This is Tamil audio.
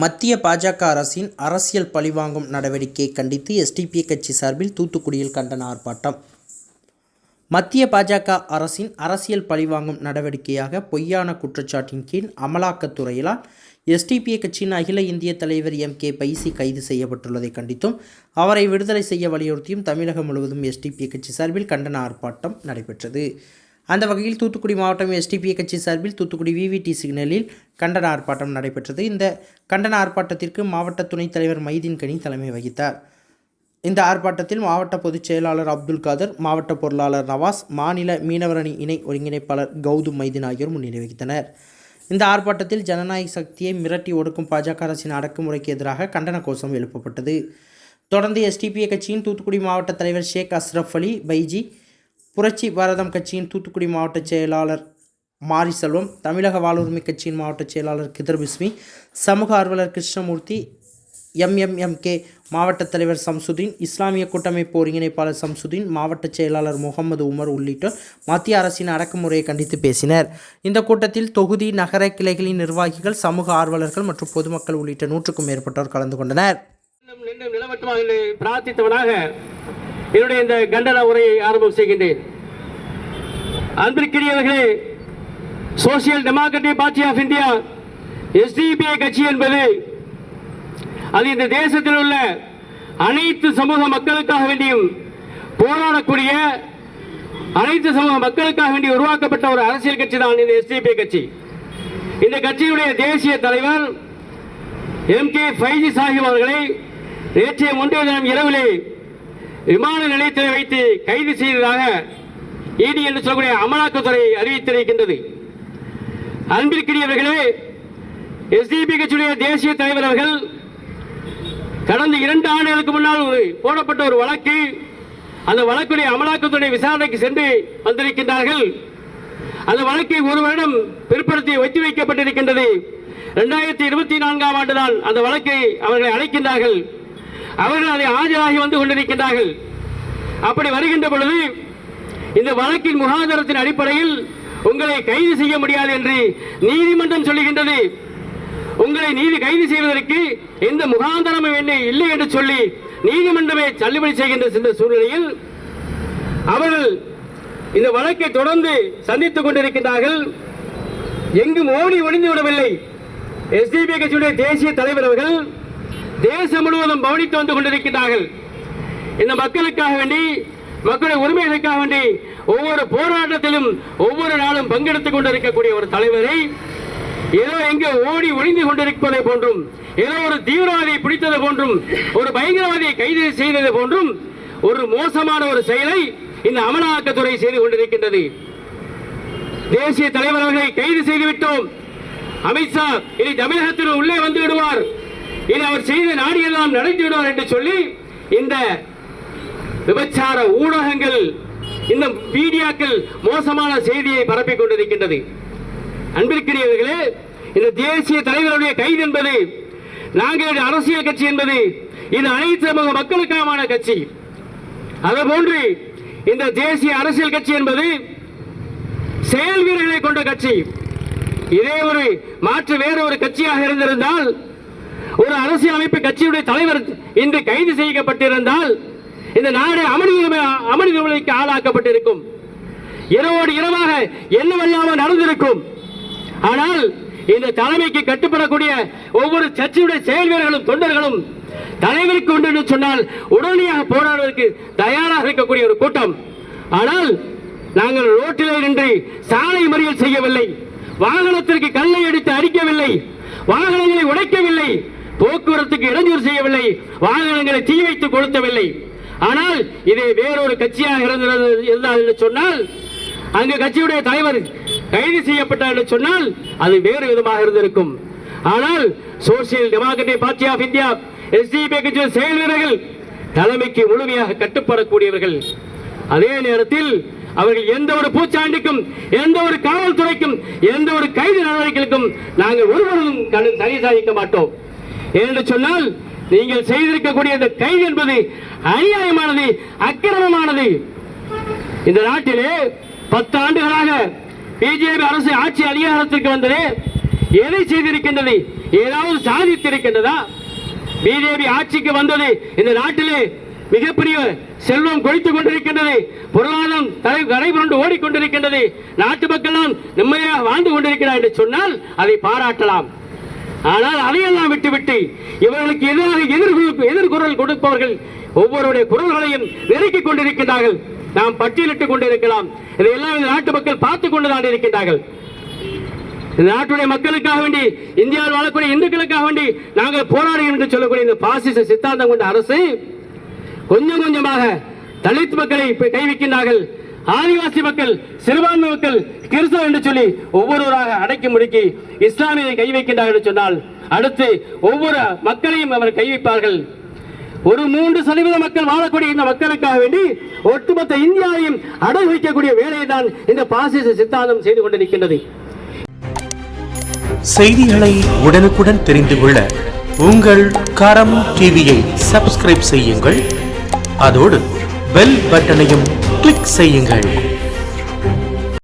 மத்திய பாஜக அரசின் அரசியல் பழிவாங்கும் நடவடிக்கையை கண்டித்து எஸ்டிபிஐ கட்சி சார்பில் தூத்துக்குடியில் கண்டன ஆர்ப்பாட்டம். மத்திய பாஜக அரசின் அரசியல் பழிவாங்கும் நடவடிக்கையாக பொய்யான குற்றச்சாட்டின் கீழ் அமலாக்கத்துறையிலால் எஸ்டிபிஐ கட்சியின் அகில இந்திய தலைவர் எம் கே பைசி கைது செய்யப்பட்டுள்ளதை கண்டித்தும் அவரை விடுதலை செய்ய வலியுறுத்தியும் தமிழகம் முழுவதும் எஸ்டிபிஐ கட்சி சார்பில் கண்டன ஆர்ப்பாட்டம் நடைபெற்றது. அந்த வகையில் தூத்துக்குடி மாவட்டம் எஸ்டிபிஐ கட்சி சார்பில் தூத்துக்குடி விவிடி சிக்னலில் கண்டன ஆர்ப்பாட்டம் நடைபெற்றது. இந்த கண்டன ஆர்ப்பாட்டத்திற்கு மாவட்ட துணைத் தலைவர் மைதீன் கனி தலைமை வகித்தார். இந்த ஆர்ப்பாட்டத்தில் மாவட்ட பொதுச் செயலாளர் அப்துல் காதர் மாவட்ட பொருளாளர் நவாஸ் மாநில மீனவர் அணி இணை ஒருங்கிணைப்பாளர் கௌதம் மைதீன் ஆகியோர் முன்னிலை வகித்தனர். இந்த ஆர்ப்பாட்டத்தில் ஜனநாயக சக்தியை மிரட்டி ஒடுக்கும் பாஜக அரசின் அடக்குமுறைக்கு எதிராக கண்டன கோஷம் எழுப்பப்பட்டது. தொடர்ந்து எஸ்டிபிஐ கட்சியின் தூத்துக்குடி மாவட்ட தலைவர் ஷேக் அஸ்ரஃப் அலி பைஜி புரட்சி பாரதம் கட்சியின் தூத்துக்குடி மாவட்ட செயலாளர் மாரி செல்வம் தமிழக வாழ்வுரிமை கட்சியின் மாவட்ட செயலாளர் கிதர் பிஸ்மி சமூக ஆர்வலர் கிருஷ்ணமூர்த்தி எம்எம்எம்கே மாவட்ட தலைவர் சம்சுதீன் இஸ்லாமிய கூட்டமைப்பு ஒருங்கிணைப்பாளர் சம்சுதீன் மாவட்ட செயலாளர் முகமது உமர் உள்ளிட்டோர் மத்திய அரசின் அடக்குமுறையை கண்டித்து பேசினர். இந்த கூட்டத்தில் தொகுதி நகர கிளைகளின் நிர்வாகிகள் சமூக ஆர்வலர்கள் மற்றும் பொதுமக்கள் உள்ளிட்ட நூற்றுக்கும் மேற்பட்டோர் கலந்து கொண்டனர். என்னுடைய இந்த கண்டன உரையை ஆரம்பம் செய்கின்றேன். அன்பிற்கிரியவர்களே Social Democratic Party of India SDPI கட்சி என்பது அது இந்த தேசத்தில் உள்ள அனைத்து சமூக மக்களுக்காக வேண்டியும் போராடக்கூடிய அனைத்து சமூக மக்களுக்காக வேண்டி உருவாக்கப்பட்ட ஒரு அரசியல் கட்சி தான் இந்த எஸ்டிபி கட்சி. இந்த கட்சியுடைய தேசிய தலைவர் எம் கே ஃபைஜி சாஹிப் அவர்களை நேற்றைய முந்தைய தினம் இரவிலே விமான நிலையத்தில் வைத்து கைது செய்ததாக இடி என்று சொல்லக்கூடிய அமலாக்கத்துறை அறிவித்திருக்கின்றது. அன்பிற்குரியவர்களே எஸ்டிபி கட்சியுடைய தேசிய தலைவர் அவர்கள் கடந்த இரண்டு ஆண்டுகளுக்கு முன்னால் ஒரு போடப்பட்ட ஒரு வழக்கு அந்த வழக்குடைய அமலாக்கத்துறை விசாரணைக்கு சென்று வந்திருக்கின்றார்கள். அந்த வழக்கை ஒரு வருடம் பிற்படுத்தி ஒத்தி வைக்கப்பட்டிருக்கின்றது. இரண்டாயிரத்தி இருபத்தி நான்காம் ஆண்டுதான் அந்த வழக்கை அவர்களை அழைக்கின்றார்கள். அவர்கள் அதை ஆஜராகி வந்து கொண்டிருக்கின்றார்கள். அப்படி வருகின்ற பொழுது இந்த வழக்கின் முகாதாரத்தின் அடிப்படையில் உங்களை கைது செய்ய முடியாது என்று நீதிமன்றம் சொல்லுகின்றது. உங்களை நீதி கைது செய்வதற்கு எந்த முகாந்தரமும் என்ன இல்லை என்று சொல்லி நீதிமன்றமே தள்ளுபடி செய்கின்ற சூழ்நிலையில் அவர்கள் இந்த வழக்கை தொடர்ந்து சந்தித்துக் கொண்டிருக்கின்றார்கள். எங்கும் ஓடி ஒளிந்து விடவில்லை. எஸ்டிபி கட்சியுடைய தேசிய தலைவர் அவர்கள் தேசம் முழுவதும் பவனித்து வந்து கொண்டிருக்கிறார்கள் இந்த மக்களுக்காக வேண்டி மக்களுடைய உரிமைகளுக்காக வேண்டி ஒவ்வொரு போராட்டத்திலும் ஒவ்வொரு நாளும் பங்கெடுத்துக் கொண்டிருக்கக்கூடிய ஒரு தலைவரை ஏதோ எங்கே ஓடி ஒளிந்து கொண்டிருப்பதை போன்றும் ஏதோ ஒரு தீவிரவாதியை பிடித்தது போன்றும் ஒரு பயங்கரவாதியை கைது செய்தது போன்றும் ஒரு மோசமான ஒரு செயலை இந்த அமலாக்கத்துறை செய்து கொண்டிருக்கின்றது. தேசிய தலைவர் அவர்களை கைது செய்துவிட்டோம். அமித்ஷா இனி தமிழகத்தில் உள்ளே வந்து விடுவார். இனி அவர் செய்த நாடியெல்லாம் நடந்து விடுவார் என்று சொல்லி இந்த விபச்சார ஊடகங்கள் இந்த மீடியாக்கள் மோசமான செய்தியை பரப்பிக் கொண்டிருக்கின்றது. அன்பிற்குரியவர்களே இந்த தேசிய தலைவருடைய கைது என்பது நாங்கள் அரசியல் கட்சி என்பது இது அனைத்து சமூக மக்களுக்கான கட்சி. அதுபோன்று இந்த தேசிய அரசியல் கட்சி என்பது செயல் வீரர்களை கொண்ட கட்சி. இதே ஒரு மாற்று வேறு ஒரு கட்சியாக இருந்திருந்தால் ஒரு அரசியல் அமைப்பு கட்சியுடைய தலைவர் இன்று கைது செய்யப்பட்டிருந்தால் இந்த நாடு அமளி அமளி நிலைக்கு ஆளாக்கப்பட்டிருக்கும். இரவோடு இரவாக என்னவெல்லாமல் நடந்திருக்கும். ஆனால் இந்த தலைமைக்கு கட்டுப்படக்கூடிய ஒவ்வொரு சர்ச்சையுடைய செயல் வீரர்களும் தொண்டர்களும் தலைவருக்கு உண்டு என்று சொன்னால் உடனடியாக போராடுவதற்கு தயாராக இருக்கக்கூடிய ஒரு கூட்டம். ஆனால் நாங்கள் ரோட்டில் நின்று சாலை மறியல் செய்யவில்லை. வாகனத்திற்கு கல்லை அடித்து அடிக்கவில்லை. வாகனங்களை உடைக்கவில்லை. போக்குவரத்துக்கு இடைஞ்சூறு செய்யவில்லை. வாகனங்களை தீ வைத்து கொளுத்தவில்லை. ஆனால் இது வேறொரு கட்சியாக இருந்தது இருந்தால் என்று சொன்னால் அங்கு கட்சியுடைய தலைவர் கைது செய்யப்பட்டார் என்று சொன்னால் அது வேறு விதமாக இருந்திருக்கும். ஆனால் Social Democratic Party of India SDP கட்சியின் செயல் வீரர்கள் தலைமைக்கு முழுமையாக கட்டுப்படக்கூடியவர்கள். அதே நேரத்தில் அவர்கள் எந்த ஒரு பூச்சாண்டிக்கும் எந்த ஒரு காவல்துறைக்கும் எந்த ஒரு கைது நடவடிக்கைகளுக்கும் நாங்கள் ஒருவரும் கண் தனி சாதிக்க மாட்டோம். என்று சொன்னால் நீங்கள் செய்திருக்கக்கூடிய இந்த கைது என்பது அநியாயமானது அக்கிரமமானது. இந்த நாட்டிலே பத்து ஆண்டுகளாக பிஜேபி அரசு ஆட்சி அதிகாரத்திற்கு வந்தது. எதை செய்திருக்கின்றது? ஏதாவது சாதித்திருக்கின்றதா? பிஜேபி ஆட்சிக்கு வந்தது. இந்த நாட்டிலே மிகப்பெரிய செல்வம் கொழித்துக் கொண்டிருக்கின்றது. பொருளாதாரம் தலை கரைபுரண்டு ஓடிக்கொண்டிருக்கின்றது. நாட்டு மக்கள் நிம்மதியாக வாழ்ந்து கொண்டிருக்கிறார் என்று சொன்னால் அதை பாராட்டலாம். ஆனால் அதையெல்லாம் விட்டுவிட்டு இவர்களுக்கு எதிராக எதிர்குறல் எதிர்குரல் கொடுப்பவர்கள் ஒவ்வொருடைய குரல்களையும் நெருக்கிக் கொண்டிருக்கின்றார்கள். நாம் பட்டியலிட்டுக் கொண்டிருக்கலாம். இதையெல்லாம் இந்த நாட்டு மக்கள் பார்த்துக் கொண்டுதான் இருக்கின்றார்கள். இந்த நாட்டுடைய மக்களுக்காக வேண்டி இந்தியாவில் வாழக்கூடிய இந்துக்களுக்காக வேண்டி நாங்கள் போராடுகிறோம் என்று சொல்லக்கூடிய இந்த பாசிச சித்தாந்தம் கொண்ட அரசு கொஞ்சம் கொஞ்சமாக தலித் மக்களை கைவிக்கின்றார்கள். ஆதிவாசி மக்கள் சிறுபான்மை மக்கள் கிறிஸ்தவ என்று சொல்லி ஒவ்வொருவராக அடக்கி முடுக்கி இஸ்லாமியை கை வைக்கின்றார்கள் என்று சொன்னால் அடுத்து ஒவ்வொரு மக்களையும் அவர் கை வைப்பார்கள். ஒரு மூன்று சதவீத மக்கள் வாழக்கூடிய இந்த மக்களுக்காக வேண்டி ஒட்டுமொத்த இந்தியாவையும் அடகு வைக்கக்கூடிய வேலையை தான் இந்த பாசிச சித்தாந்தம் செய்து கொண்டிருக்கின்றது செய்திகளை உடனுக்குடன் தெரிந்து கொள்ள உங்கள் கரம் டிவியை சப்ஸ்கிரைப் செய்யுங்கள். அதோடு பெல் பட்டனையும் கிளிக் செய்யுங்கள்.